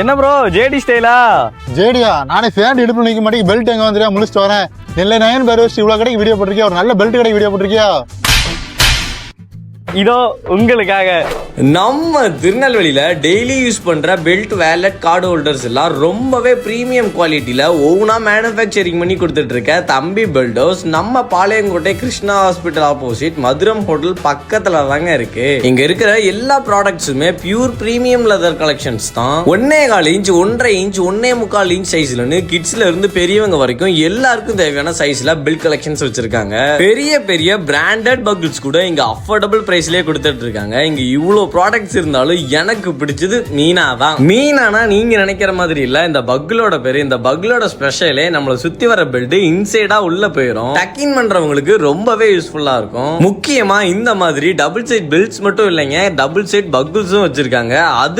என்ன bro JD ஸ்டைலா ஜேடியா நானே ஃபேண்ட் இடுப்பு நிற்க மாட்டேங்க பெல்ட் எங்க வந்துருக்கா? முடிச்சுட்டு வரேன். இல்லை நயன் பேர் வச்சு இவ்வளோ கடைக்கு வீடியோ போட்டிருக்கியா? ஒரு நல்ல பெல்ட் கடைக்கு வீடியோ போட்டிருக்கியா? இதோ உங்களுக்காக. நம்ம திருநெல்வேலியில் டெய்லி யூஸ் பண்ணுற பெல்ட் வேலட் கார்டு ஹோல்டர்ஸ் எல்லாம் ரொம்பவே ப்ரீமியம் குவாலிட்டியில் ஒவ்வொன்றா மேனுஃபேக்சரிங் பண்ணி கொடுத்துட்டு இருக்க தம்பி பெல்டோஸ் நம்ம Palayamkottai Krishna hospital opposite Madhuram hotel பக்கத்தில் தாங்க இருக்கு. இங்க இருக்கிற எல்லா ப்ராடக்ட்ஸுமே பியூர் ப்ரீமியம் லெதர் கலெக்ஷன்ஸ் தான். ஒன்னே கால் இன்ச் ஒன்றரை இன்ச் ஒன்னே முக்கால் இன்ச் சைஸ்லன்னு கிட்ஸ்ல இருந்து பெரியவங்க வரைக்கும் எல்லாருக்கும் தேவையான சைஸ்ல பில் கலெக்ஷன்ஸ் வச்சிருக்காங்க. பெரிய பெரிய பிராண்டட் பக்கிள்ஸ் கூட இங்க அஃபோர்டபுள் ப்ரைஸ்லேயே கொடுத்துட்டு இருக்காங்க இங்க இவ்வளவு ப்ராடக்ட்ஸ் இருந்தாலும் எனக்கு பிடிச்சது மீனா தான். மீனானா நீங்க நினைக்கிற மாதிரி இல்ல. இந்த பக்லோட பேர் இந்த பக்லோட ஸ்பெஷலே நம்மளை சுத்தி வர பெல்ட் இன்சைடா உள்ள போயிடும் டக்கின் பண்றவங்களுக்கு ரொம்பவே யூஸ்ஃபுல்லா இருக்கும். முக்கியமா இந்த மாதிரி டபுள் சைட் பெல்ட்ஸ் மட்டும் இல்லைங்க. டபுள் சைட் பக்குல்ஸும் வச்சிருக்காங்க. அது